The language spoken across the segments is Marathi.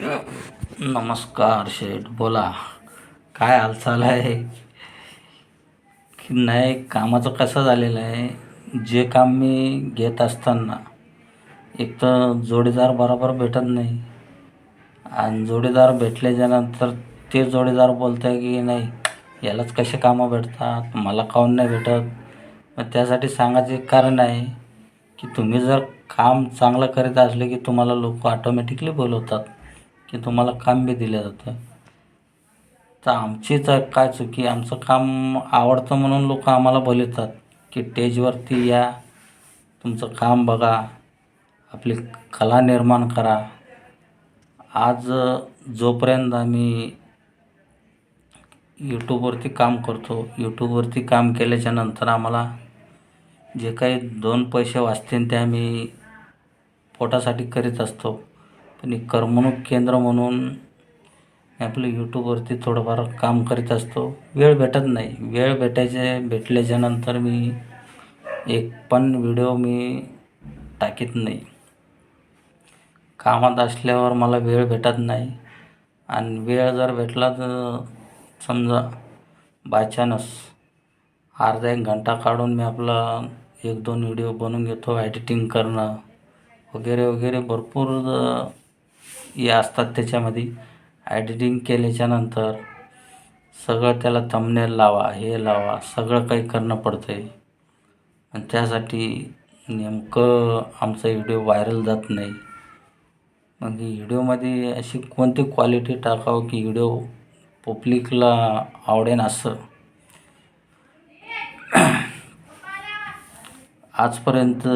नमस्कार शेठ बोला. काय हालचाल आहे? की नाही कामाचं कसं झालेलं आहे? जे काम मी घेत असताना एक तर जोडीदार बरोबर भेटत नाही. आणि जोडीदार भेटल्याच्यानंतर ते जोडीदार बोलत आहे की नाही यालाच कसे कामं भेटतात? मला काहून नाही भेटत? मग त्यासाठी सांगायचं एक कारण आहे की तुम्ही जर काम चांगलं करीत असले की तुम्हाला लोक ऑटोमॅटिकली बोलवतात. की तुम्हाला काम बी दिलं जातं. तर आमचीच काय चुकी आमचं काम आवडतं म्हणून लोक आम्हाला बोलवतात की स्टेजवरती या तुमचं काम बघा आपली कला निर्माण करा. आज जोपर्यंत आम्ही यूट्यूबवरती काम करतो यूट्यूबवरती काम केल्याच्यानंतर आम्हाला जे काही दोन पैसे वाचतील ते आम्ही पोटासाठी करीत असतो. पण एक करमणूक केंद्र म्हणून मी आपलं यूट्यूबवरती थोडंफार काम करीत असतो. वेळ भेटत नाही. वेळ भेटायचे भेटल्याच्यानंतर मी एक पण व्हिडिओ मी टाकीत नाही. कामात असल्यावर मला वेळ भेटत नाही. आणि वेळ जर भेटला तर समजा बायचानस अर्धा एक घंटा काढून मी आपला एक दोन व्हिडिओ बनवून घेतो एडिटिंग करणं वगैरे वगैरे. भरपूर हे असतात त्याच्यामध्ये. एडिटिंग केल्याच्यानंतर सगळं त्याला थंबनेल लावा हे लावा सगळं काही करणं पडतं आहे आणि त्यासाठी नेमकं आमचा व्हिडिओ व्हायरल जात नाही. मग व्हिडिओमध्ये अशी कोणती क्वालिटी टाकावं की व्हिडिओ पब्लिकला आवडेन असं? आजपर्यंत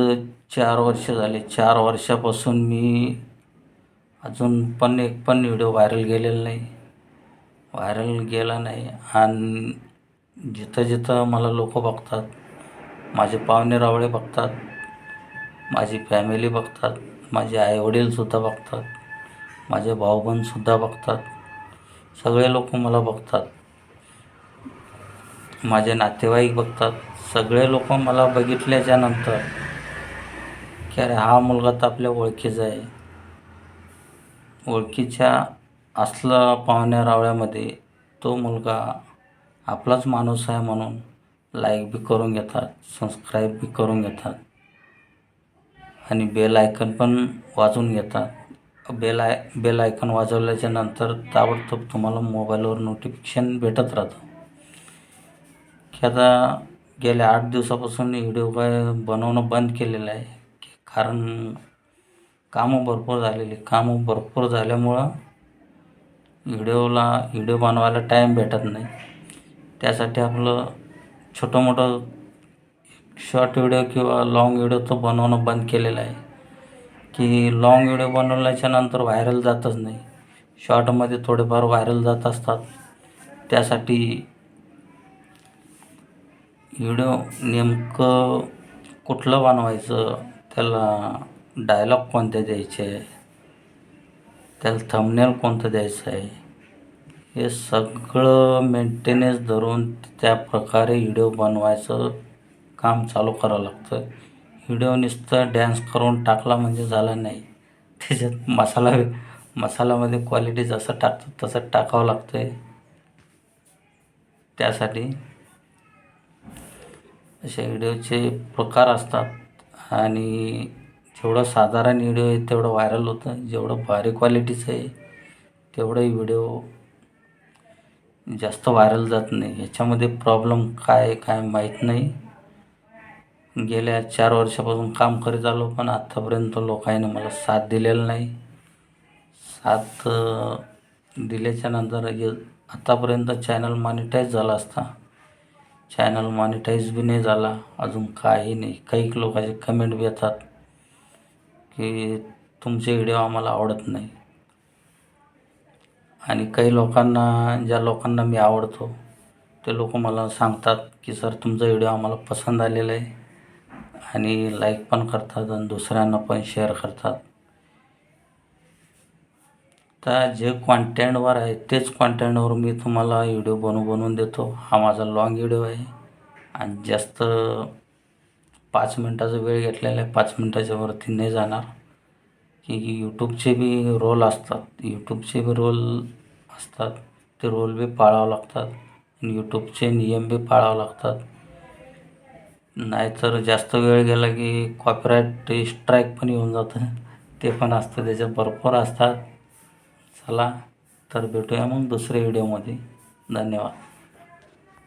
चार वर्ष झाले. चार वर्षापासून मी अजून पण एक पण व्हिडिओ व्हायरल गेलेला नाही. व्हायरल गेला नाही आणि जिथं जिथं मला लोक बघतात माझे पाहुणे रावळे बघतात माझी फॅमिली बघतात माझे आईवडीलसुद्धा बघतात माझे भाऊबंदसुद्धा बघतात सगळे लोक मला बघतात. माझे नातेवाईक बघतात सगळे लोक मला बघितल्याच्यानंतर की अरे हा मुलगा तर आपल्या ओळखीचा आहे. ओळखीच्या असला पाहुण्या रावळ्यामध्ये तो मुलगा आपलाच माणूस आहे म्हणून लाईक बी करून घेतात सबस्क्राईब बी करून घेतात. आणि बेल आयकन पण वाजवून घेतात. बेल आय बेल आयकन वाजवल्याच्या नंतर ताबडतोब तुम्हाला मोबाईलवर नोटिफिकेशन भेटत राहतं. की आता गेल्या आठ दिवसापासून व्हिडिओ काय बनवणं बंद केलेलं आहे. कारण कामं भरपूर झालेली कामं भरपूर झाल्यामुळं व्हिडिओला व्हिडिओ बनवायला टाईम भेटत नाही. त्यासाठी आपलं छोटं मोठं शॉर्ट व्हिडिओ किंवा लाँग व्हिडिओ तर बनवणं बंद केलेलं आहे. की लाँग व्हिडिओ बनवल्याच्या नंतर व्हायरल जातच नाही. शॉर्टमध्ये थोडेफार व्हायरल जात असतात. त्यासाठी व्हिडिओ नेमकं कुठलं बनवायचं? त्याला डायलॉग कोणते द्यायचे? त्याला थंबनेल कोणतं द्यायचं आहे? हे सगळं मेंटेनन्स धरून त्या प्रकारे व्हिडिओ बनवायचं काम चालू करावं लागतं. व्हिडिओ नुसतं डॅन्स करून टाकला म्हणजे झाला नाही. त्याच्यात मसाला मसाल्यामध्ये क्वालिटी जसं टाकतं तसं टाकावं लागतं आहे त्यासाठी असे व्हिडिओचे प्रकार असतात आणि जेवढं साधारण व्हिडिओ आहे तेवढं व्हायरल होतं. जेवढं भारी क्वालिटीचं आहे तेवढंही व्हिडिओ जास्त व्हायरल जात नाही. ह्याच्यामध्ये प्रॉब्लेम काय आहे काय माहीत नाही. गेल्या चार वर्षापासून काम करीत आलो पण आत्तापर्यंत लोकांनी मला साथ दिलेला नाही. साथ दिल्याच्या नंतर आत्तापर्यंत चॅनल मॉनिटाईज झाला असता. चॅनल मॉनिटाईज बी नाही झाला. अजून काही नाही. काही लोकांचे कमेंट बी येतात. की तुमचे व्हिडिओ आम्हाला आवडत नाही. आणि काही लोकांना ज्या लोकांना मी आवडतो ते लोक मला सांगतात की सर तुमचा व्हिडिओ आम्हाला पसंत आलेला आहे. आणि लाईक पण करतात आणि दुसऱ्यांना पण शेअर करतात. तर जे कॉन्टेंटवर आहे तेच कॉन्टेंटवर मी तुम्हाला व्हिडिओ बनवून बनवून देतो. हा माझा लाँग व्हिडिओ आहे. आणि जास्त पाच मिनटाचा वेळ घेतलेला आहे पाच मिनटाच्या वरती नाही जाणार. की यूट्यूबचे बी रोल असतात. यूट्यूबचे बी रोल असतात. ते रोल बी पाळावं लागतात. आणि यूट्यूबचे नियम बी पाळावं लागतात. नाहीतर जास्त वेळ गेला की कॉपीराईट स्ट्राईक पण येऊन जातं. ते पण असतं. त्याच्यात भरपूर असतात. चला तर भेटूया मग दुसऱ्या व्हिडिओमध्ये धन्यवाद.